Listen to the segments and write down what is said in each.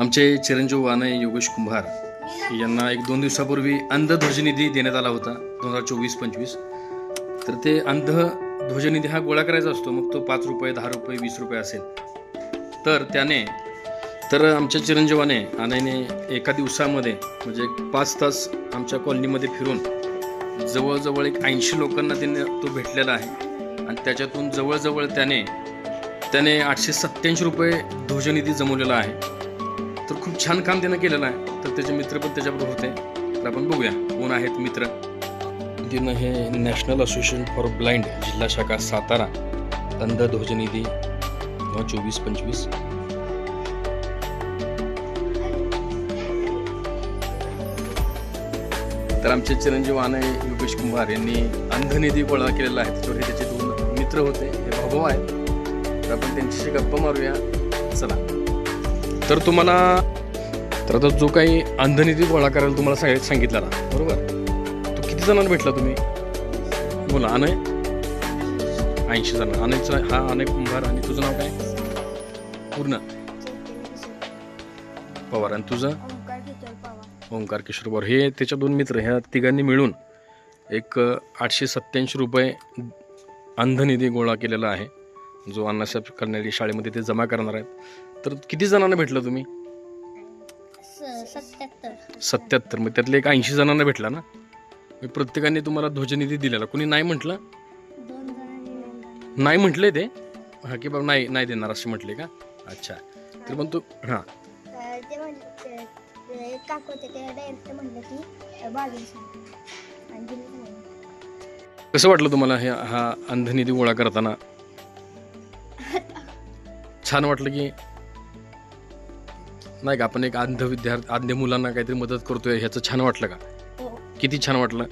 आमचे चिरंजीव वानय योगेश कुंभार यांना एक दोन दिवसापूर्वी अंध ध्वजनिधी देण्यात आला होता दोन हजार चोवीस पंचवीस. तर ते अंध ध्वजनिधी हा गोळा करायचा असतो मग तो पाच रुपये दहा रुपये वीस रुपये असेल. तर त्याने तर आमच्या चिरंजीवाने आनाने एका दिवसामध्ये म्हणजे पाच तास आमच्या कॉलनीमध्ये फिरून जवळजवळ एक ऐंशी लोकांना त्याने तो भेटलेला आहे. आणि त्याच्यातून जवळजवळ त्याने त्याने आठशे सत्त्याऐंशी रुपये ध्वजनिधी जमवलेला आहे. तर खूप छान काम त्यानं केलेलं आहे. तर त्याचे मित्र पण त्याच्याबरोबर होते. तर आपण बघूया. कोण आहेत मित्र? तिनं हे नॅशनल असोसिएशन फॉर ब्लाइंड जिल्हा शाखा सातारा अंध ध्वजनिधी चोवीस पंचवीस. तर आमचे चिरंजीव आनय योगेश कुंभार यांनी अंधनिधी गोळा केलेला आहे. त्याच्यावर हे त्याचे दोन मित्र होते. हे भाऊ आहेत. तर आपण त्यांच्याशी गप्पा मारूया. चला. तर तुम्हाला तर आता जो काही अंधनिधी गोळा करायला तुम्हाला सगळ्यात सांगितला ना बरोबर? तो किती जणांना भेटला तुम्ही? बोला अनय. ऐंशी जण. अनयचा हा अनय कुंभार आणि तुझं नाव काय? पूर्ण. पवार. आणि तुझं? ओंकार पवार किशोर पवार. हे त्याच्या दोन मित्र ह्या तिघांनी मिळून एक आठशे सत्याऐंशी रुपये अंधनिधी गोळा केलेला आहे. जो अण्णासाहेब कल्याणी शाळेमध्ये ते जमा करणार आहेत. तर किती जणांना भेटलं तुम्ही? सत्याहत्तर. सत्याहत्तर मग त्यातले एक ऐंशी जणांना भेटला ना? मग प्रत्येकाने तुम्हाला ध्वजनिधी दिलेला. कोणी नाही म्हटलं? दोन जणांनी मिळून नाही म्हटले ते? हां की बाबा नाही नाही देणार असे म्हटले का? अच्छा. तर पण तू हां. अं, ते म्हणले ते- ते एक काकू होते ते डायरेक्ट म्हणलं की अं, बावीस आहे. आणि दिलं नाही. कसं वाटलं तुम्हाला हे हा अंधनिधी गोळा करताना? छान वाटलं की नाही का आपण एक अंध विद्यार्थी अंध मुलांना काहीतरी मदत करतोय ह्याचं छान वाटलं का? हो. किती छान वाटलं?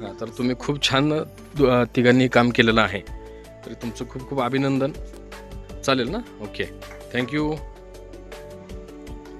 हां तर तुम्ही खूप छान तिघांनी काम केलेलं आहे. तर तुमचं खूप खूप अभिनंदन. चालेल ना? ओके. थँक्यू